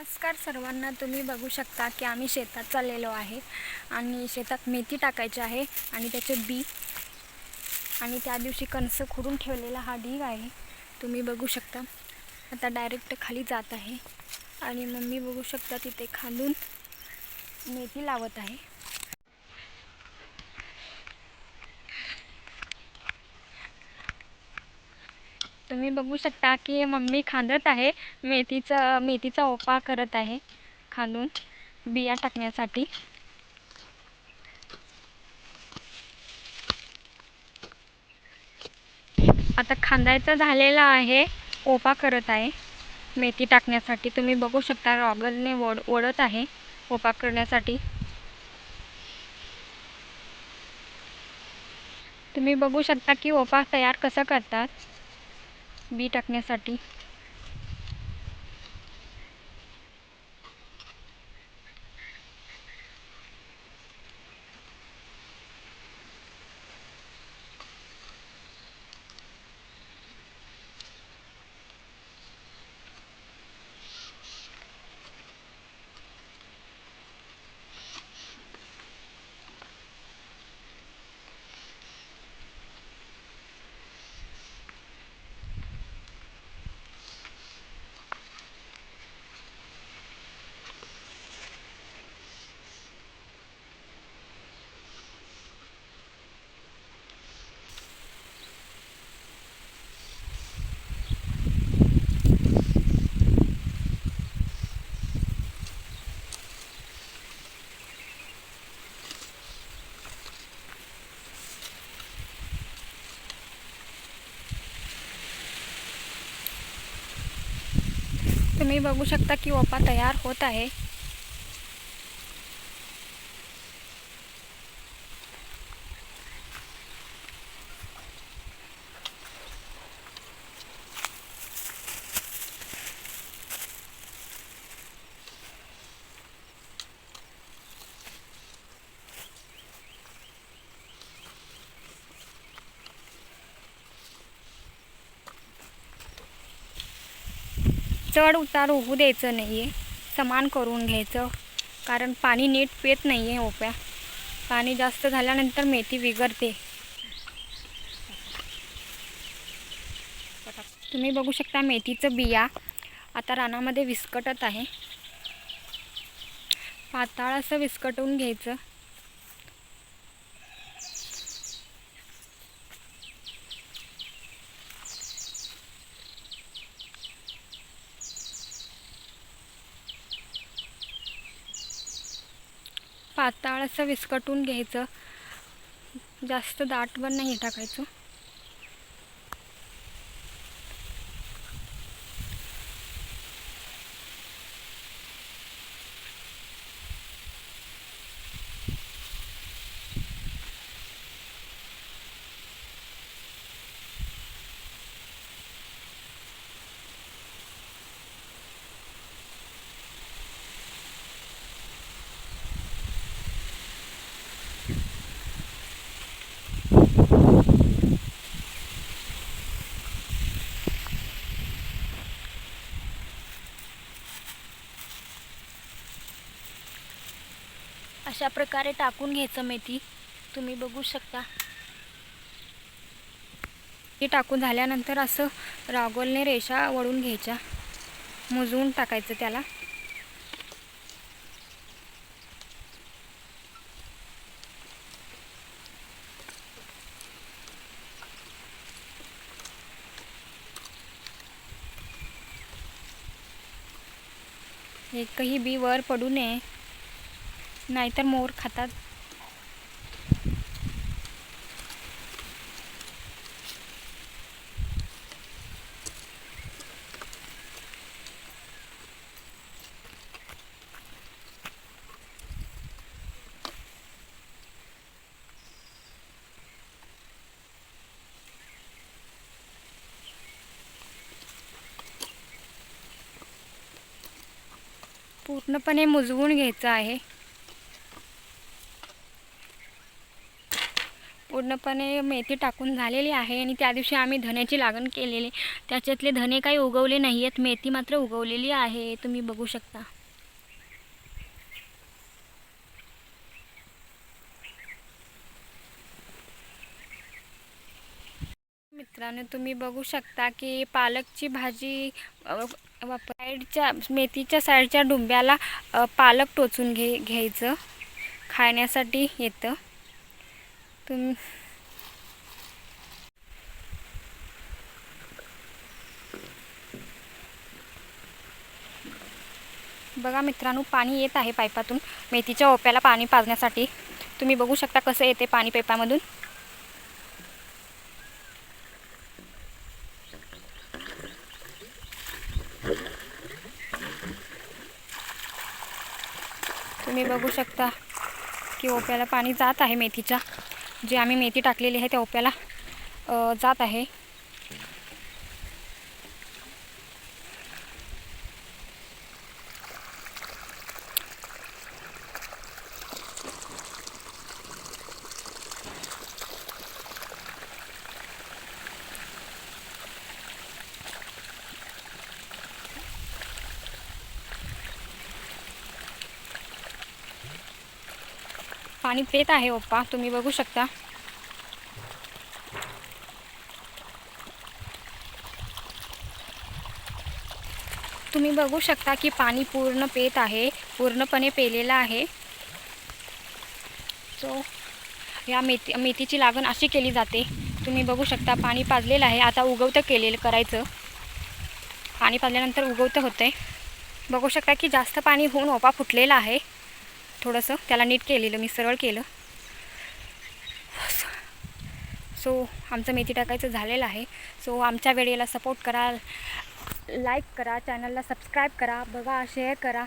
नमस्कार सर्वांना. तुम्ही बघू शकता की आम्ही शेतात चाललेलो आहे आणि शेतात मेथी टाकायची आहे आणि त्याचे बी. आणि त्या दिवशी कणसं खुडून ठेवलेला हा ढीग आहे. तुम्ही बघू शकता. आता डायरेक्ट खाली जात आहे. आणि मम्मी बघू शकता तिथे खालून मेथी लावत आहे. तुम्ही बघू शकता की मम्मी खांदत आहे. मेथीचा मेथीचा ओपा करत आहे खांदून बिया टाकण्यासाठी. आता खांदायचं झालेलं आहे. ओपा करत आहे. मेथी टाकण्यासाठी तुम्ही बघू शकता रॉगलने ओढ ओढत आहे ओपा करण्यासाठी. तुम्ही बघू शकता की ओपा तयार कसं करतात. बी टाकण्यासाठी. तुम्ही बघू शकता की ओपा तयार होत आहे. चढ उतार होऊ द्यायचं नाही आहे समान करून घ्यायचं. कारण पाणी नीट पेत नाही आहे ओप्या. पाणी जास्त झाल्यानंतर मेथी बिघडते. तुम्ही बघू शकता मेथीचं बिया आता रानामध्ये विस्कटत आहे. पाताळ असं विस्कटून घ्यायचं. पाताळ असं विस्कटून घ्यायचं. जास्त दाट पण नाही टाकायचं. अशा प्रकारे टाकून घ्यायचं मेथी. तुम्ही बघू शकता. हे टाकून झाल्यानंतर असं रागोलने रेषा वळून घ्यायच्या. मुजवून टाकायचं त्याला. एकही बी वर पडू नये. नाहीतर मोर खातात. पूर्णपणे मुजवून घ्यायचं आहे. पूर्णपणे मेथी टाकून झालेली आहे आणि त्या दिवशी आम्ही धण्याची लागण केलेली. त्याच्यातले धने काही उगवले नाही आहेत मेथी मात्र उगवलेली आहे. तुम्ही बघू शकता. मित्रांनो तुम्ही बघू शकता की पालकची भाजी साईडच्या मेथीच्या साईडच्या डुंब्याला पालक टोचून घे घ्यायचं. खाण्यासाठी येतं. तुम बघा मित्रांनो पाणी येत आहे पाईपातून. मेथीच्या ओप्याला पाणी पाजण्यासाठी. तुम्ही बघू शकता कसं येते पाणी पाईपामधून. तुम्ही बघू शकता की ओप्याला पाणी जात आहे मेथीच्या. जे आम्ही मेथी टाकलेली आहे त्या ओप्याला जात आहे. पाणी पेत आहे ओप्पा. तुम्ही बघू शकता. तुम्ही बघू शकता की पाणी पूर्ण पेत आहे पूर्णपणे पेलेलं आहे. सो या मेथी मेथीची लागण अशी केली जाते. तुम्ही बघू शकता पाणी पाजलेलं आहे. आता उगवतं केलेलं करायचं. पाणी पाजल्यानंतर उगवतं होतं आहे बघू शकता की जास्त पाणी होऊन ओपा फुटलेला आहे. थोडंसं त्याला नीट केलेलं मी सरळ केलं. सो आमचं मेथी टाकायचं झालेलं आहे. सो आमच्या वेळेला सपोर्ट करा लाईक करा चॅनलला सबस्क्राईब करा बघा शेअर करा.